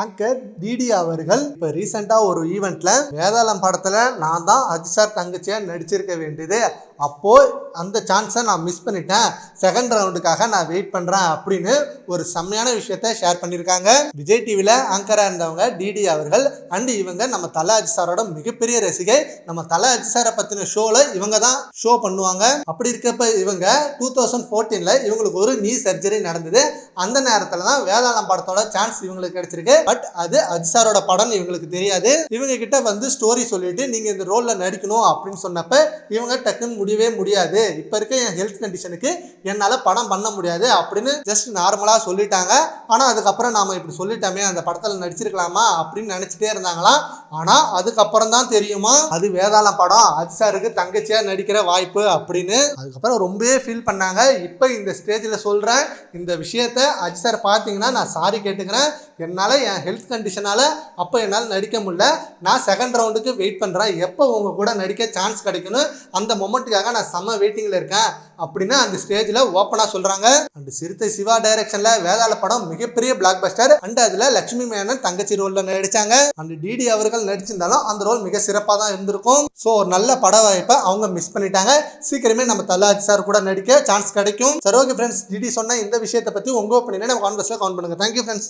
Anchor DD அவர்கள் இப்போ ரீசெண்டாக ஒரு ஈவெண்ட்டில் வேதாளம் படத்தில் நான் தான் அஜித் சார் தங்கச்சியாக நடிச்சிருக்க வேண்டியது. அப்போது அந்த சான்ஸை நான் மிஸ் பண்ணிட்டேன். செகண்ட் ரவுண்டுக்காக நான் வெயிட் பண்ணுறேன் அப்படின்னு ஒரு செம்மையான விஷயத்த ஷேர் பண்ணியிருக்காங்க. விஜய் டிவியில் ஆங்கராக இருந்தவங்க டிடி அவர்கள். அண்டு இவங்க நம்ம தல அஜித் சாரோட மிகப்பெரிய ரசிகை. நம்ம தல அஜித் சாரை பற்றின ஷோவில் இவங்க தான் ஷோ பண்ணுவாங்க. அப்படி இருக்கப்ப இவங்க டூ தௌசண்ட் ஃபோர்டீனில் இவங்களுக்கு ஒரு நீ சர்ஜரி நடந்தது. அந்த நேரத்தில் தான் வேதாளம் படத்தோட சான்ஸ் இவங்களுக்கு கிடைச்சிருக்கு. பட் அது அஜித் சாரோட இவங்களுக்கு தெரியாது. இவங்க கிட்ட வந்து ஸ்டோரி சொல்லிட்டு நீங்க இந்த ரோல்ல நடிக்கணும் அப்படின்னு சொன்னப்ப இவங்க டக்குன்னு முடியவே முடியாது. இப்ப இருக்க என் ஹெல்த் கண்டிஷனுக்கு என்னால படம் பண்ண முடியாது அப்படின்னு ஜஸ்ட் நார்மலா சொல்லிட்டாங்க. ஆனா அதுக்கப்புறம் நாம இப்படி சொல்லிட்டோமே அந்த படத்துல நடிச்சிருக்கலாமா அப்படின்னு நினைச்சிட்டே இருந்தாங்களாம். ஆனா அதுக்கப்புறம் தான் தெரியுமா? அது வேதாளம் படம். அஜிசாருக்கு தங்கச்சியா நடிக்கிற வாய்ப்பு அப்படின்னு. அதுக்கப்புறம் ரொம்பவே ஃபீல் பண்ணாங்க. இப்போ இந்த ஸ்டேஜில் சொல்கிறேன் இந்த விஷயத்த அஜிசார் சார் பார்த்தீங்கன்னா நான் சாரி கேட்டுக்கிறேன். என்னால் என் ஹெல்த் கண்டிஷனால் அப்போ என்னால் நடிக்க முடியல. நான் செகண்ட் ரவுண்டுக்கு வெயிட் பண்ணுறேன் எப்போ உங்கள் கூட நடிக்க சான்ஸ் கிடைக்கணும் அந்த மொமெண்ட்டுக்காக நான் செம்ம வெயிட்டிங்கில் இருக்கேன். அப்படின்னு அந்த ஸ்டேஜில் ஓப்பனாக சொல்கிறாங்க அண்ட் சிறுத்தை சிவா டைரக்ஷனில் வேதாள படம் மிகப்பெரிய பிளாக் பஸ்டர் அண்ட் அதில் லட்சுமி மேனன் தங்கச்சி ரோலில் நடித்தாங்க அண்ட் டிடி அவர்கள் நடிச்சிருந்தாலும் அந்த ரோல் மிக சிறப்பாக தான் இருந்திருக்கும். ஸோ ஒரு நல்ல பட வாய்ப்பை அவங்க மிஸ் பண்ணிட்டாங்க. சீக்கிரமே நம்ம தலாஜ் சார் கூட நடிக்க சான்ஸ் கிடைக்கும். சரி ஓகே ஃப்ரெண்ட்ஸ் டிடி சொன்ன இந்த விஷயத்தை பற்றி உங்கள் ஒப்பீனியனை நம்ம கான்வர்ஸில் கவுண்ட் பண்ணுங்க. Thank you friends